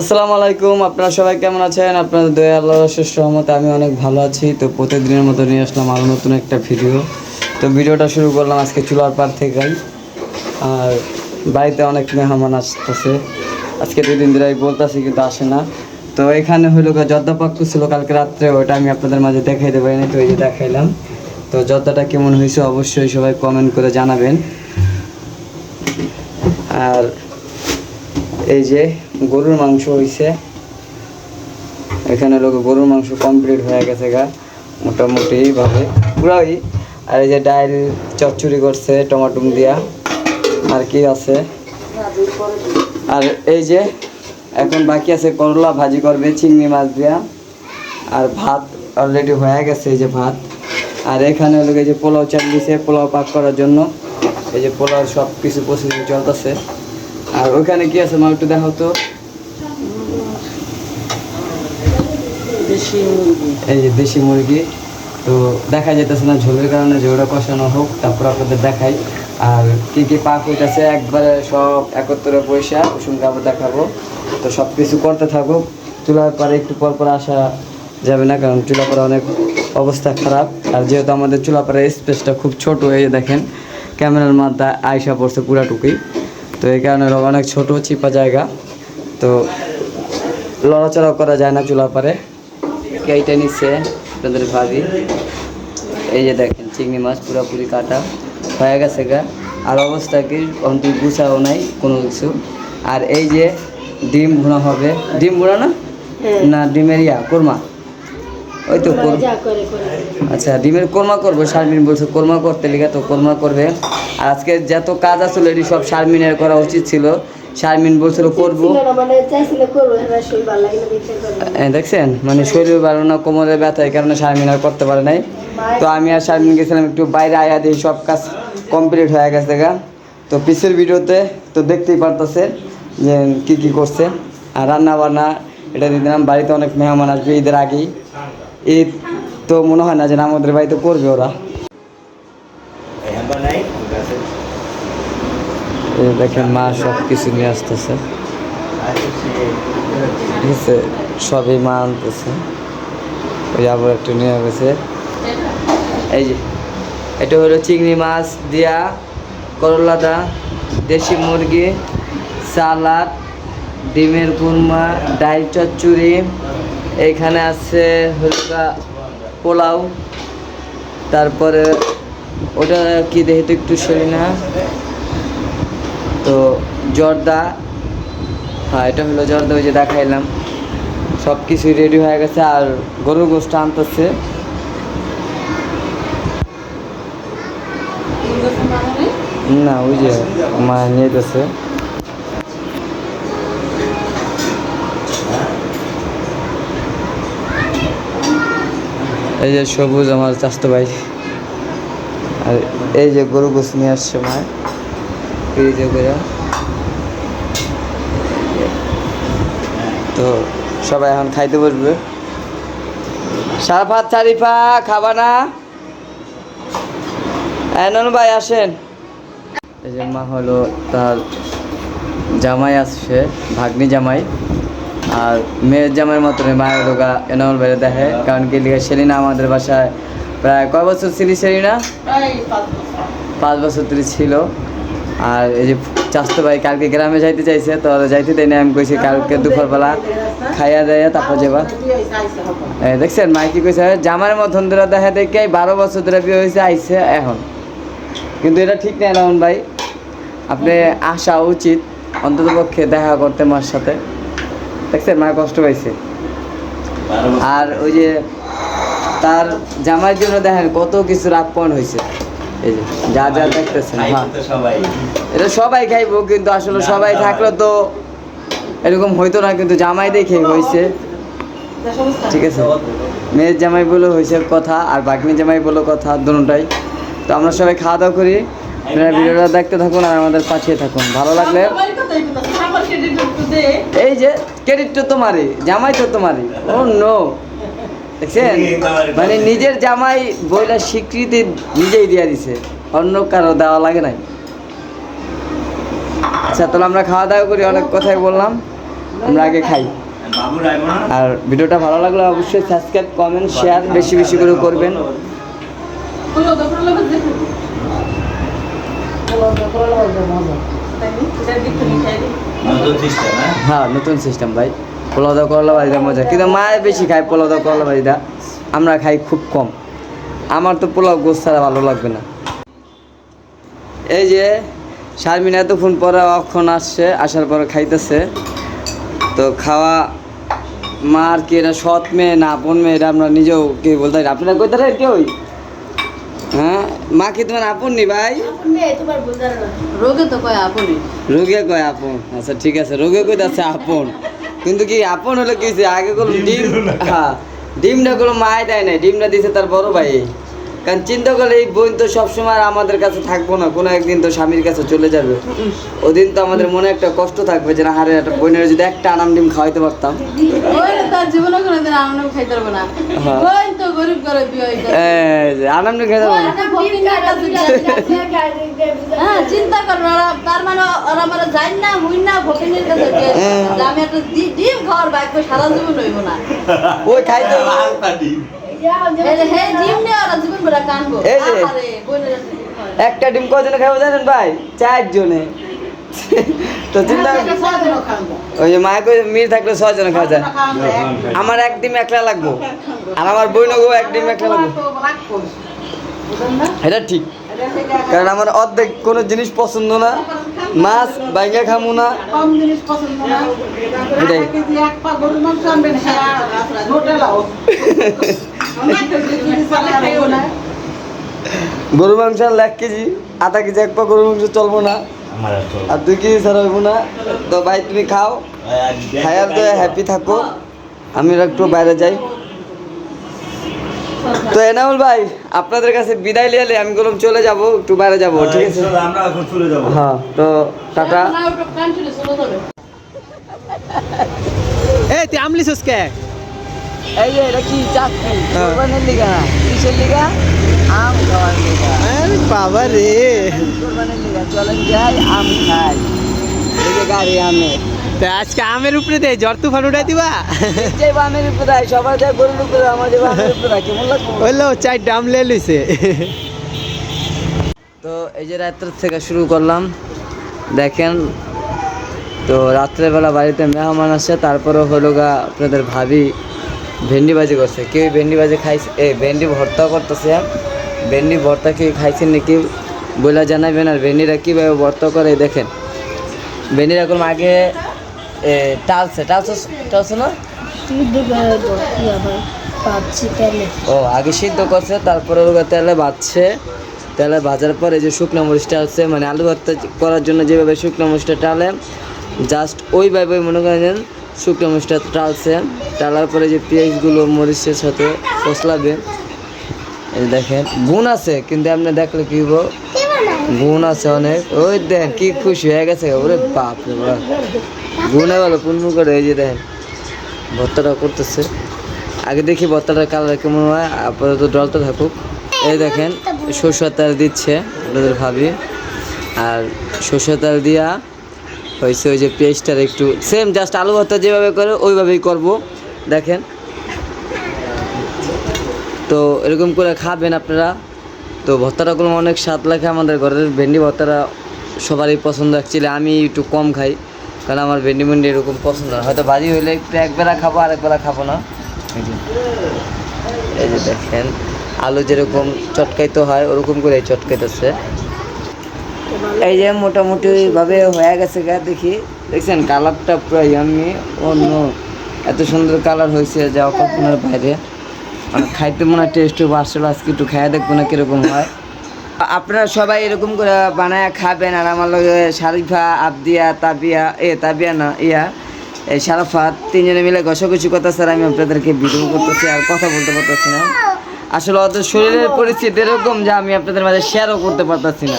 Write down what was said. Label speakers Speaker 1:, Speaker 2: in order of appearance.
Speaker 1: আসসালামু আলাইকুম, আপনারা সবাই কেমন আছেন? আপনাদের দয়া আল্লাহর শেষ রহমতে আমি অনেক ভালো আছি। তো প্রতিদিনের মতো নিয়ে আসলাম আরও নতুন একটা ভিডিও। তো ভিডিওটা শুরু করলাম আজকে চুলার পার থেকেই। আর বাড়িতে অনেক মেহমান আসতেছে। আজকে দুই দিন ধরে বলতেছি, কিন্তু আসে না। তো এখানে হইল পাক্কু ছিল কালকে রাত্রে, ওটা আমি আপনাদের মাঝে দেখাই দেবো। পারিনি তো এই যে দেখাইলাম। তো জর্দাটা কেমন হয়েছে অবশ্যই সবাই কমেন্ট করে জানাবেন। আর এই যে গরুর মাংস হইছে। এখানে লোক গরুর মাংস কমপ্লিট হয়ে গেছে গা, মোটামুটি ভাবে। পুরাই। আর এই যে ডাইল চচ্চড়ি করছে টমাটুম দিয়া। আর কি আছে? আর এই যে এখন বাকি আছে করলা, ভাজি করবে, চিংড়ি মাছ দিয়া। আর ভাত অলরেডি হয়ে গেছে এই যে ভাত। আর এখানে লোক এই যে পোলাও চাল দিছে, পোলাও পাক করার জন্য। এই যে পোলাও সব কিছু প্রসেসিং চলতেছে। আর ওইখানে কি আছে মা একটু দেখাও তো।
Speaker 2: দেশি
Speaker 1: এই যে দেশি মুরগি তো দেখা যেতেছে না ঝোলের কারণে ঝোলটা কষানো হোক তারপর আপনাদের দেখাই। আর কি কি পাক হইতেছে একবারে সব একত্রে পয়সা কুসুম কাপড় দেখাবো। তো সব কিছু করতে থাকুক। চুলার পরে একটু পর পর আসা যাবে না কারণ চুলা পরে অনেক অবস্থা খারাপ। আর যেহেতু আমাদের চুলা পরে স্পেসটা খুব ছোট এই দেখেন ক্যামেরার মাথা আয়সা পড়ছে পুরাটুকুই। তো এই কারণে অনেক ছোট চিপা জায়গা। তো লড়াচড়া করা যায় না চুলা পারে। কেইটা নিচ্ছে আপনাদের ভাবি। এই যে দেখেন চিংড়ি মাছ পুরোপুরি কাটা হয়ে গেছে গা। আর অবস্থা কি? অন্ত গুছাও নাই কোনো কিছু। আর এই যে ডিম ভুনা হবে। ডিম ভুনা না? না ডিমের ইয়া কোরমা। ওই তো আচ্ছা ডিমের কোরমা করব শারমিন বলছে কোরমা করতে লিখে তো কোরমা করবে। আর আজকে যত কাজ আসলে এটি সব শারমিনের করা উচিত ছিল। শারমিন বলছিল করব।
Speaker 2: মানে
Speaker 1: এই দেখছেন? মানে শরীর ভালো না কোমরে ব্যথা এই কারণে শারমিন আর করতে পারে নাই। তো আমি আর শারমিন গেছিলাম একটু বাইরে আয়া দিয়ে সব কাজ কমপ্লিট হয়ে গেছে গা। তো পিসের ভিডিওতে তো দেখতেই পারতেছে যে কী কী করছে। আর রান্না বান্না এটা দিয়ে দিলাম। বাড়িতে অনেক মেহমান আসবে ঈদের আগেই। ঈদ তো মনে হয় না যে আমাদের বাড়িতে করবে ওরা। দেখেন মা সব কিছু নিয়ে আসতেছে। সবই মা আনতেছে। ওই আবার একটু নিয়ে গেছে। এই যে, এটা হলো চিংড়ি মাছ দিয়া করলাদা দেশি মুরগি, সালাদ, ডিমের কুরমা ডাল চচ্চড়ি এইখানে আছে হলো পোলাও, তারপরে ওটা কি দেখি তো একটু শুনি না। তো জর্দা হ্যাঁ এটা হলো জর্দা, ওই যে দেখাইলাম। সব কিছুই রেডি হয়ে গেছে আর গরুর গোষ্ঠ আনতেছে। না, ওই যে মা নিয়ে গেছে। এই যে সবুজ আমার চাস্তো ভাই। আর এই যে গরু গোস নিয়ে আসছে মা। এই যে করে তো সবাই এখন খাইতে বসবে। সারাফাত চারিফা খাবা না? নন ভাই, আসেন। এই যে মা হলো তার জামাই আসছে, ভাগ্নি জামাই। আর মেয়ের জামাইয়ের মতন মায়ের রোগা এনামল বাইরে দেখে কারণ কি লিখে সেলিনা আমাদের বাসায় প্রায় কয় বছর ছিলি সেলিনা? পাঁচ বছর। ধরে ছিল। আর এই যে চাস্তো ভাই কালকে গ্রামে যাইতে চাইছে তো যাইতে দেয় না আমি কইছি কালকে দুপুরবেলা খাইয়া দেয় তারপর যাবা। দেখছেন মাই কি কইছে জামার মতন ধরে দেখা দেখে বারো বছর ধরে বিয়ে হয়েছে আইছে এখন। কিন্তু এটা ঠিক নাই রহমান ভাই। আপনি আসা উচিত অন্তত পক্ষে দেখা করতে মার সাথে। দেখছেন মা কষ্ট পাইছে। আর ওই যে তার জামাইয়ের জন্য দেখেন কত কিছু রাগপণ হয়েছে এই যে যা যা দেখতেছেন হ্যাঁ। এটা সবাই খাইবো কিন্তু আসলে সবাই থাকলে তো এরকম হইতো না কিন্তু জামাই দেখে হয়েছে ঠিক আছে। মেয়ের জামাই বলে হয়েছে কথা আর বাগনি জামাই বলে কথা দুটাই। তো আমরা সবাই খাওয়া দাওয়া করি। আপনারা ভিডিওটা দেখতে থাকুন আর আমাদের পাঠিয়ে থাকুন। ভালো লাগলে এই যে ক্রেডিট তো তোমারই জামাই তো তোমারই। ও নো দেখছেন? মানে নিজের জামাই বইটা স্বীকৃতি নিজেই দিয়ে দিছে। অন্য কারও দেওয়া লাগে নাই। আচ্ছা তাহলে আমরা খাওয়া দাওয়া করি অনেক কথাই বললাম। আমরা আগে খাই। আর ভিডিওটা ভালো লাগলে অবশ্যই সাবস্ক্রাইব কমেন্ট শেয়ার বেশি বেশি করে করবেন।
Speaker 3: হ্যাঁ?
Speaker 1: হ্যাঁ নতুন সিস্টেম ভাই। পোলাও করলা ভাজিটা মজা। কিন্তু মায়ের বেশি পোলাও করলা ভাজিটা আমরা খাই খুব কম। আমার তো পোলাও গোস ছাড়া ভালো লাগবে না। এই যে, শারমিন এতক্ষণ পরে অক্ষণ আসছে, আসার পরে খাইতেছে। তো খাওয়া মার কি এটা সৎ মেয়ে না আপন মেয়ে, এটা আমরা নিজেও কি বলতে আপনারা কইতে কেউ হ্যাঁ? মা কি তোমার আপন নি ভাই?
Speaker 4: রোগে তো কয় আপনি
Speaker 1: রোগে কয় আপন? আচ্ছা ঠিক আছে রোগে কই যাচ্ছে আপন। কিন্তু কি আপন হলে কি? আগে কোনো ডিম হ্যাঁ ডিমটা কোনো মায় দেয় নাই ডিমটা দিছে তার বড় ভাই। কারণ চিন্তা করলে এই বোন তো সবসময় আর আমাদের কাছে থাকব না কোনো একদিন তো স্বামীর কাছে চলে যাবে। ওদিন তো আমাদের মনে একটা কষ্ট থাকবে যে না হারে একটা বোনের যদি একটা আনাম ডিম খাওয়াইতে পারতাম।
Speaker 4: জীবনে কোনো দিন আমরা খাইতে পারব না।
Speaker 1: হ্যাঁ।
Speaker 4: গরিব করে বিয়ে
Speaker 1: এই যে আনাম ডিম খাইতে পারব না।
Speaker 4: হ্যাঁ চিন্তা করো ওরা তার মানে ওরা মানে যাই না মুই না ভকিনের কাছে যে
Speaker 1: হ্যাঁ।
Speaker 4: আমি একটা ডিম খাওয়ার বাইক সারা জীবন হইব না।
Speaker 1: ওই খাইতে
Speaker 3: ডিম।
Speaker 1: একটা ডিম কজনে খাব জানেন ভাই? চারজনে। তো চিন্তা ওই যে মায়ের কই মিল থাকলে ছয়জনে খাওয়া যায়। আমার এক ডিম একলা লাগবো। আর আমার বইনগো এক ডিম একলা লাগবো। এটা ঠিক। কারণ আমার অর্ধেক কোনো জিনিস পছন্দ না। মাছ বাইঙ্গা খামু না। এটাই। গরু মাংস এক কেজি আধা কেজি এক পা গরু মাংস চলবো না।
Speaker 3: আর
Speaker 1: দুই কেজি ছাড়া হইবো না? তো ভাই তুমি খাও। খায়ার তো হ্যাপি থাকো। আমি একটু বাইরে যাই। তো এনামুল ভাই আপনাদের কাছে বিদায় লিয়ালে আমি বললাম চলে যাব একটু বাইরে যাব ঠিক আছে?
Speaker 3: আমরা এখন চলে যাব।
Speaker 1: হ্যাঁ তো টাটা।
Speaker 5: এই তুই আমলি কে
Speaker 1: এই যে এটা কি চাকরি? কোরবানির লিগা কিসের লিগা? আম খাওয়ার
Speaker 5: আরে বাবা রে।
Speaker 1: কোরবানির লিগা চলেন যাই আম খাই। এই যে গাড়ি আমের
Speaker 5: তা আজকে আমের উপরে দে জ্বর তুফান উঠাই দিবা।
Speaker 1: যে আমের উপরে যায় গরুর উপরে আমার যে আমের উপরে কেমন লাগবে?
Speaker 5: হইল চাই ডাম লে লইছে।
Speaker 1: তো এই যে রাত্র থেকে শুরু করলাম। দেখেন তো রাত্রেবেলা বাড়িতে মেহমান আসে তারপরে হলো গা আপনাদের ভাবি ভেন্ডি ভাজি করছে। কেউ ভেন্ডি ভাজি খাইছে? এ ভেন্ডি ভর্তা করতেছে ভেন্ডি ভর্তা কেউ খাইছেন নাকি? বলে জানাবেন আর ভেন্ডিরা কীভাবে ভর্তা করে দেখেন। ভেন্ডিরা এখন আগে টালছে। টালছে টালছে না? ও আগে সিদ্ধ করছে তারপরে ওগুলো তেলে ভাজছে তেলে ভাজার পরে যে শুকনো মরিচটা আছে মানে আলু ভর্তা করার জন্য যেভাবে শুকনো মরিচটা টালে জাস্ট ওইভাবে মনে করেন শুকনো মরিচটা টালছে। টালার পরে যে পেঁয়াজগুলো, মরিচের সাথে কষলাবে, এই দেখেন, গুণ আছে, কিন্তু আপনি দেখলে কি হব গুণ আছে অনেক। ওই দেখেন, কি খুশি হয়ে গেছে। ওরে বাপ রে বাপ গুণে গেল পুনমু করে, এই যে দেখেন, ভর্তাটা করতেছে। আগে দেখি ভর্তাটার কালার কেমন হয়, আপাতত জলটা থাকুক। এই দেখেন, সরষের তেল দিচ্ছে, আপনাদের ভাবি। আর সরষের তেল দিয়া হয়েছে ওই যে পেস্টটার একটু সেম জাস্ট আলু ভর্তা যেভাবে করে ওইভাবেই করব। দেখেন। তো এরকম করে খাবেন আপনারা। তো ভর্তাটা কোনো অনেক স্বাদ লাগে আমাদের ঘরের। ভেন্ডি ভর্তাটা সবারই পছন্দ অ্যাকচুয়ালি আমি একটু কম খাই। কারণ আমার ভেন্ডি ভেন্ডি এরকম পছন্দ না। হয়তো বাজি হইলে একটু একবেলা খাব, আরেকবেলা খাব না। এই যে। দেখেন, আলু যেরকম চটকাইতে হয়, ওরকম করে চটকাইতেছে। এই যে মোটামুটি ভাবে হয়ে গেছে গা, দেখি। দেখছেন, কালারটা প্রায় ইয়ামি, অন্য এত সুন্দর কালার হয়েছে যা কল্পনার বাইরে। মানে খাইতে মনে হয় টেস্ট আসলে আজকে একটু খাইয়া দেখব না কীরকম হয়। আপনারা সবাই এরকম করে বানায় খাবেন, আর আমার লগে শারিফা আবদিয়া, তাবিয়া, এ, তাবিয়া না, ইয়া, এই শারাফাত তিনজনে মিলে ঘষাঘষি কথা স্যার আমি আপনাদেরকে ভিডিও করতেছি, আর কথা বলতে পারতেছি না। আসলে অত শরীরের পরিস্থিতি এরকম যে আমি আপনাদের মাঝে শেয়ারও করতে পারতেছি না।